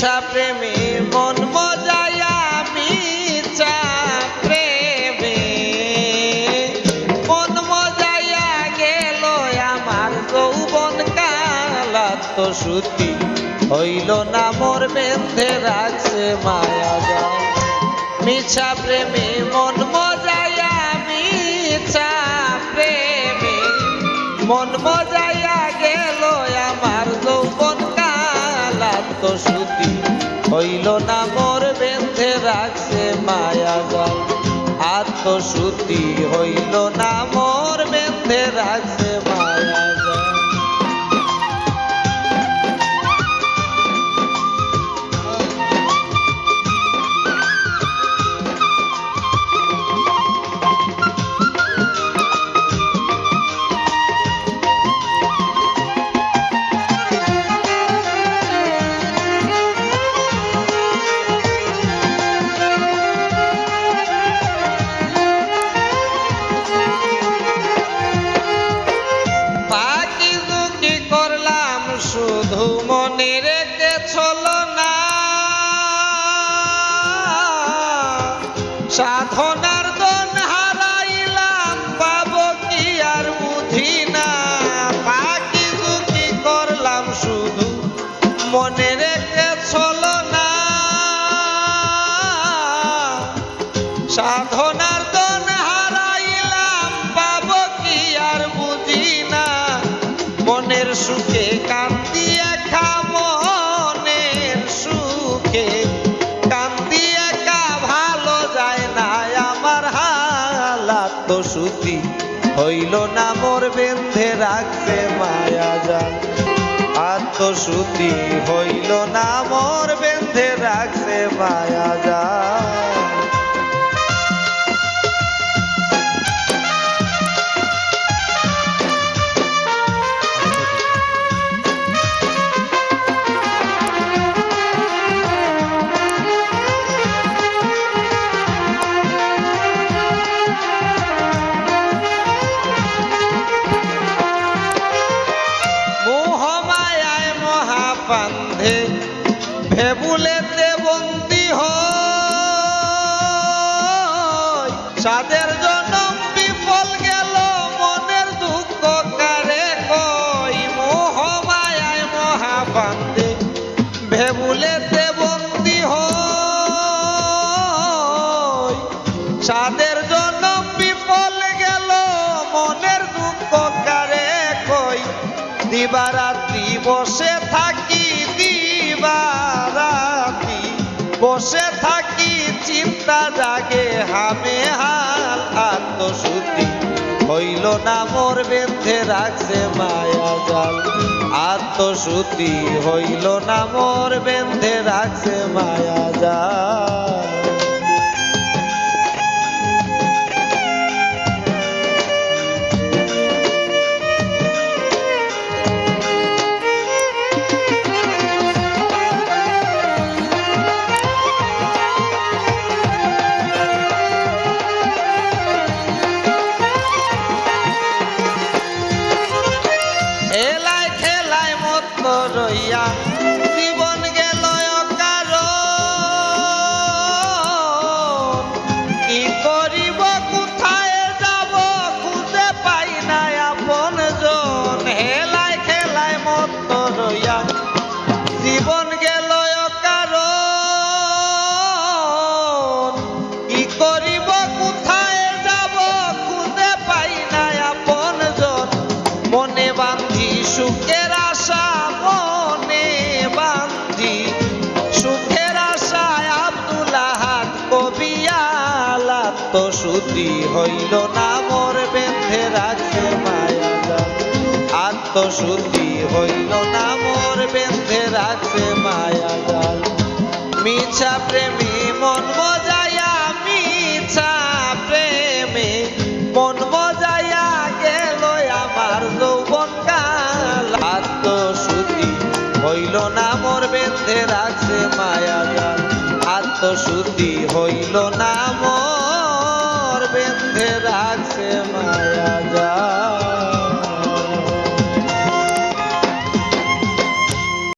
মিছা প্রেমে, মন মজায়া মিছা প্রেমে। মন মজায়া গেল আমার যৌবন কালাত সুতি হইল না মোর বেঁধে রাখছে মায়া যায় মিছা প্রেমে, মন মজায়া মিছা প্রেমে। মন মজায়া গেল আমার গৌবন কালাত সুতি হইল না মোর বেঁধে রাখছে মায়া জাল। আত্মসুতি হইল না মোর বেঁধে রাখছে সাধনার সুতি হইল না মোর বেঁধে রাখছে মায়া জাল। আত্মসুতি হইল না মোর বেঁধে রাখছে মায়া যায় মহাপান্ধে ভেবুলেতে বন্দি হয়। সাদের জনম বিফল গেল, মনের দুঃখ কারে কই মোহমায়ায় মহাপান্ধে ভেবুলেতে বন্দি হয়। সাদের জনম বিফল গেল, মনের দুঃখ কারে কই দিবারাত্রি বসে থাকি হামে হাল আত্মসুতি হইল না মোর বেঁধে, রাখছে মায়া জাল। আত্মসুতি হইল না মোর বেঁধে, রাখছে মায়া জাল। জীবন গেল কারণ কি করিব, কোথায় যাব, খুঁজে পাই না আপন জন। মনে বান্ধি সুখের আশা, মনে বান্ধি সুখের আশায় আব্দুল্লাহ কবিয়ালা তো সুতি হইল না মোর বেঁধে জাল আত্মশুদ্ধি হইল না মোর বেঁধে রাখছে মায়া জাল। মিছা প্রেমী মন মজায়া মিছা প্রেমে মন মজায়া গেল আমার যৌবন কাল। আত্মশুদ্ধি হইল না মোর বেঁধে রাখছে মায়া জাল। আত্মশুদ্ধি হইল না মোর বেঁধে রাখছে মায়া জাল।